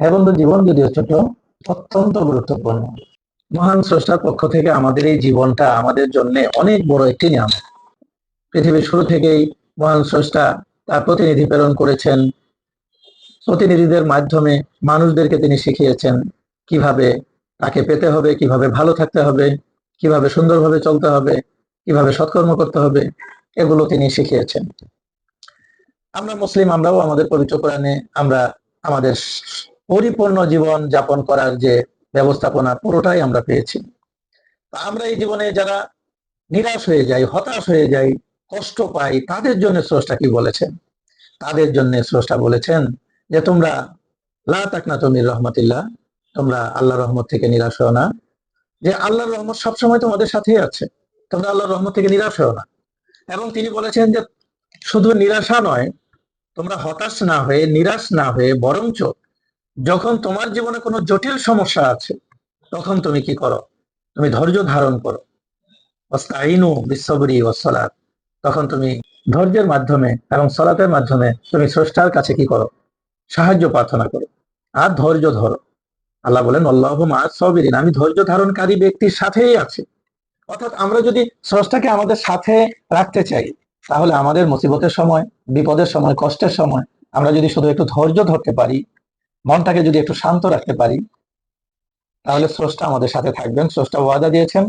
হ্যাঁ বন্ধু, জীবন যদিও ছোট, অত্যন্ত গুরুত্বপূর্ণ। মহান স্রষ্টার পক্ষ থেকে আমাদের এই জীবনটা আমাদের জন্য অনেক বড় একটি নিয়ম পৃথিবীর শুরু থেকেই মহান স্রষ্টা তার প্রতিনিধি প্রেরণ করেছেন। প্রতিনিধিদের মাধ্যমে মানুষদেরকে তিনি শিখিয়েছেন কীভাবে তাকে পেতে হবে, কীভাবে ভালো থাকতে হবে, কীভাবে সুন্দরভাবে চলতে হবে, কীভাবে সৎকর্ম করতে হবে, এগুলো তিনি শিখিয়েছেন। আমরা মুসলিম, আমরাও আমাদের পবিত্র কোরআনে আমরা আমাদের পরিপূর্ণ জীবন যাপন করার যে ব্যবস্থাপনা, পুরোটাই আমরা পেয়েছি। আমরা এই জীবনে যারা নিরাশ হয়ে যাই, হতাশ হয়ে যাই, কষ্ট পাই, তাদের জন্য স্রষ্টা কি বলেছেন? তাদের জন্য স্রষ্টা বলেছেন যে, তোমরা লা তাকনা তুমির রহমতিল্লাহ, তোমরা আল্লাহ রহমত থেকে নিরাশ হও না। যে, আল্লাহর রহমত সবসময় তোমাদের সাথেই আছে। তোমরা আল্লাহর রহমত থেকে নিরাশ হও না। এবং তিনি বলেছেন যে, শুধু নিরাশা নয়, তোমরা হতাশ না হয়ে, নিরাশ না হয়ে, বরঞ্চ যখন তোমার জীবনে কোনো জটিল সমস্যা আছে, তখন তুমি কি করো? তুমি ধৈর্য ধারণ করো। বিশ্ববরি ওয়াসসালাত। তখন তুমি ধৈর্যের মাধ্যমে এবং সলাতের মাধ্যমে তুমি স্রষ্টার কাছে কি করো? সাহায্য প্রার্থনা করো আর ধৈর্য ধরো। আল্লাহ বলেন, আল্লাহ মাস সবিরিন আমি ধৈর্য ধারণকারী ব্যক্তির সাথেই আছি। অর্থাৎ আমরা যদি স্রষ্টাকে আমাদের সাথে রাখতে চাই, তাহলে আমাদের মুসিবতের সময়, বিপদের সময়, কষ্টের সময় আমরা যদি শুধু একটু ধৈর্য ধরতে পারি মনটাকে যদি একটু শান্ত রাখতে পারি তাহলে স্রষ্টা আমাদের সাথে থাকবেন। স্রষ্টা ওয়াদা দিয়েছেন।